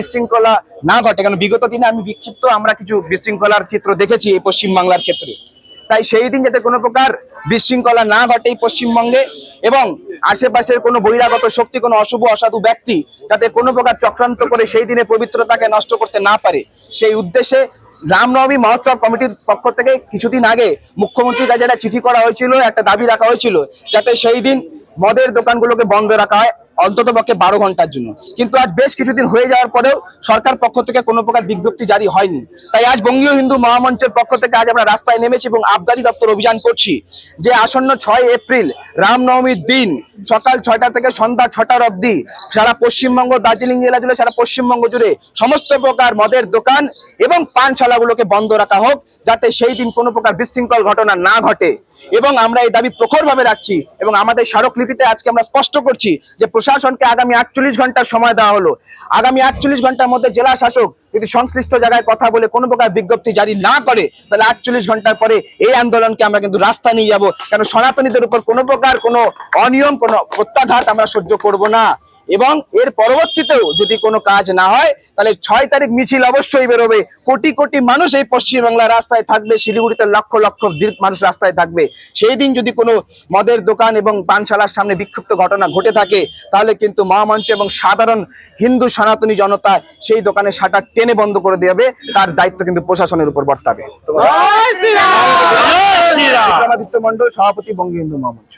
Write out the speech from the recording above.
বিশৃঙ্খলা না ঘটে, কারণ বিগত দিনে আমি বিক্ষিপ্ত, আমরা কিছু বিশৃঙ্খলার চিত্র দেখেছি এই পশ্চিমবাংলার ক্ষেত্রে। তাই সেই দিন যাতে কোনো প্রকার বিশৃঙ্খলা না ঘটে এই পশ্চিমবঙ্গে, এবং আশেপাশের কোনো বহিরাগত শক্তি, কোনো অশুভ, অসাধু ব্যক্তি যাতে কোনো প্রকার চক্রান্ত করে সেই দিনে পবিত্রতাকে নষ্ট করতে না পারে, সেই উদ্দেশ্যে রামনবমী মহোৎসব কমিটির পক্ষ থেকে কিছুদিন আগে মুখ্যমন্ত্রীর কাছে একটা চিঠি করা হয়েছিল, একটা দাবি রাখা হয়েছিল, যাতে সেই দিন মদের দোকানগুলোকে বন্ধ রাখা হয়। অন্তত পক্ষে বারো ঘণ্টার জন্য। কিন্তু আজ বেশ কিছুদিন হয়ে যাওয়ার পরেও সরকার পক্ষ থেকে কোনো প্রকার বিজ্ঞপ্তি জারি হয়নি। তাই আজ বঙ্গীয় হিন্দু মহামঞ্চের পক্ষ থেকে আজ আমরা রাস্তায় নেমেছি এবং আবগারি দপ্তর অভিযান করছি যে আসন্ন ছয় এপ্রিল রামনবমীর দিন সকাল ছয়টা থেকে সন্ধ্যা ছটার অবধি সারা পশ্চিমবঙ্গ, দার্জিলিং জেলা জুড়ে, সারা পশ্চিমবঙ্গ জুড়ে সমস্ত প্রকার মদের দোকান এবং পানশালাগুলোকে বন্ধ রাখা হোক, যাতে সেই দিন কোনো প্রকার বিশৃঙ্খল ঘটনা না ঘটে। এবং আমরা এই দাবি প্রখরভাবে রাখছি এবং আমাদের স্মারকলিপিতে আজকে আমরা স্পষ্ট করছি যে প্রশাসনকে আগামী আটচল্লিশ ঘণ্টার সময় দেওয়া হলো। আগামী আটচল্লিশ ঘণ্টার মধ্যে জেলা শাসক যদি সংশ্লিষ্ট জায়গায় কথা বলে কোনো প্রকার বিজ্ঞপ্তি জারি না করে, তাহলে আটচল্লিশ ঘণ্টার পরে এই আন্দোলনকে আমরা কিন্তু রাস্তা নিয়ে যাব। কেন সনাতনীদের উপর কোনো প্রকার কোনো অনিয়ম, কোনো প্রত্যাঘাত আমরা সহ্য করব না। এবং এর পরবর্তীতেও যদি কোনো কাজ না হয় তাহলে ছয় তারিখ মিছিল অবশ্যই বেরোবে। কোটি কোটি মানুষ এই পশ্চিমবাংলার রাস্তায় থাকবে শিলিগুড়িতে লক্ষ লক্ষ মানুষ রাস্তায় থাকবে। সেই দিন যদি কোনো মদের দোকান এবং পানশালার সামনে বিক্ষিপ্ত ঘটনা ঘটে থাকে তাহলে কিন্তু মহামঞ্চ এবং সাধারণ হিন্দু সনাতনী জনতা সেই দোকানে শাটার টেনে বন্ধ করে দেবে তার দায়িত্ব কিন্তু প্রশাসনের উপর বর্তাবে। মন্ডল সভাপতি বঙ্গ হিন্দু মহামঞ্চ।